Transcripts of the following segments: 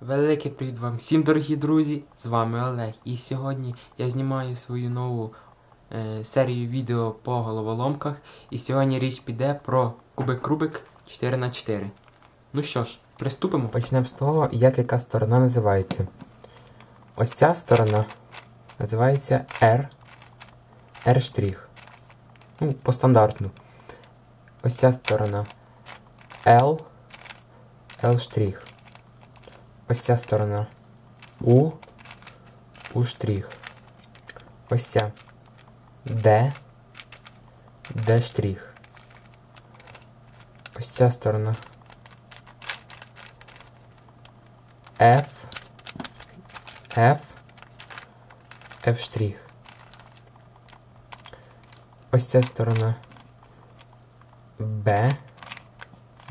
Великий привіт вам всім, дорогі друзі! З вами Олег. І сьогодні я знімаю свою нову е, серію відео по головоломках. І сьогодні річ піде про кубик Рубик 4х4. Ну що ж, приступимо. Почнемо з того, як яка сторона називається. Ось ця сторона називається R. R'. Ну, по стандартну. Ось ця сторона L. L'. Ось ця сторона У. У штрих. Ось ця Д. Д штрих. Ось ця сторона F. F. F штрих. Ось ця сторона Б.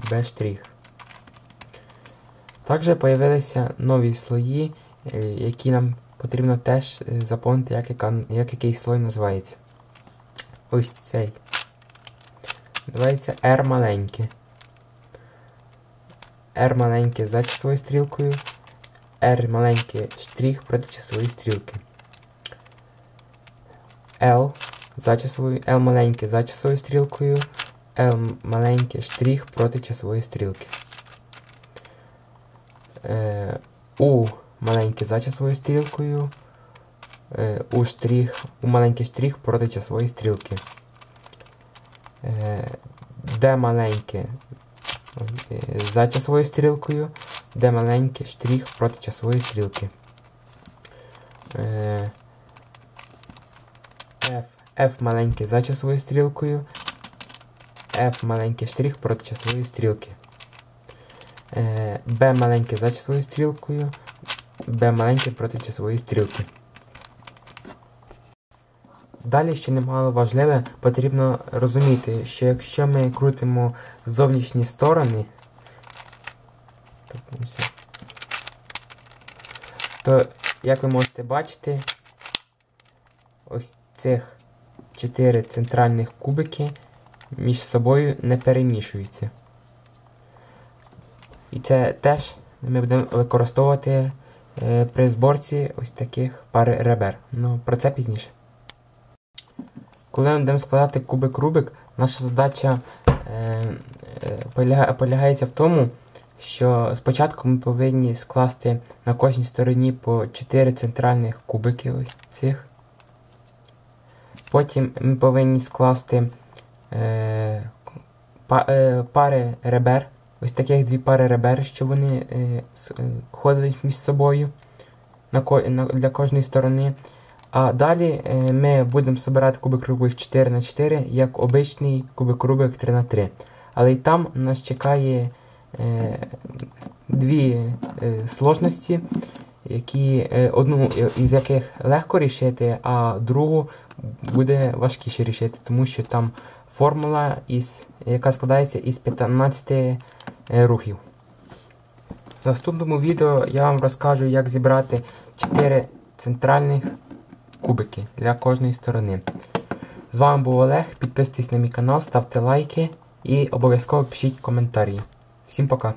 Б штрих. Також з'явилися нові слої, е, які нам потрібно теж е, заповнити, як, яка, як який слой називається. Ось цей. Називається R маленьке. R маленьке за часовою стрілкою. R маленький штрих проти часової стрілки. L за часовою, L маленьке за часовою стрілкою. L маленький штрих проти часової стрілки. Е, У маленький за часовою стрілкою. Е, У штрих, у маленький штрих проти часової стрілки. Е, Д маленьке е, за часовою стрілкою. Д маленький штрих проти часової стрілки. Е, F, F маленький за часовою стрілкою. F маленький штрих проти часової стрілки. Е, Б маленьке за часовою стрілкою, Б маленьке проти часової стрілки. Далі, що немало важливе, потрібно розуміти, що якщо ми крутимо зовнішні сторони, то, як ви можете бачити, ось цих чотири центральних кубики між собою не перемішуються. І це теж ми будемо використовувати е, при зборці ось таких пари ребер. Ну, про це пізніше. Коли ми будемо складати кубик Рубик, наша задача е, е, полягається в тому, що спочатку ми повинні скласти на кожній стороні по 4 центральних кубики ось цих. Потім ми повинні скласти пари ребер. Ось таких дві пари ребер, що вони е, е, ходять між собою на, на, для кожної сторони. А далі е, ми будемо збирати кубик Рубик 4х4 як обичний кубик Рубик 3х3. Але і там нас чекає е, дві е, сложності, які, е, одну із яких легко рішити, а другу буде важкіше рішити, тому що там формула, із, яка складається із 15 е, рухів. В наступному відео я вам розкажу, як зібрати 4 центральних кубики для кожної сторони. З вами був Олег. Підписуйтесь на мій канал, ставте лайки і обов'язково пишіть коментарі. Всім пока!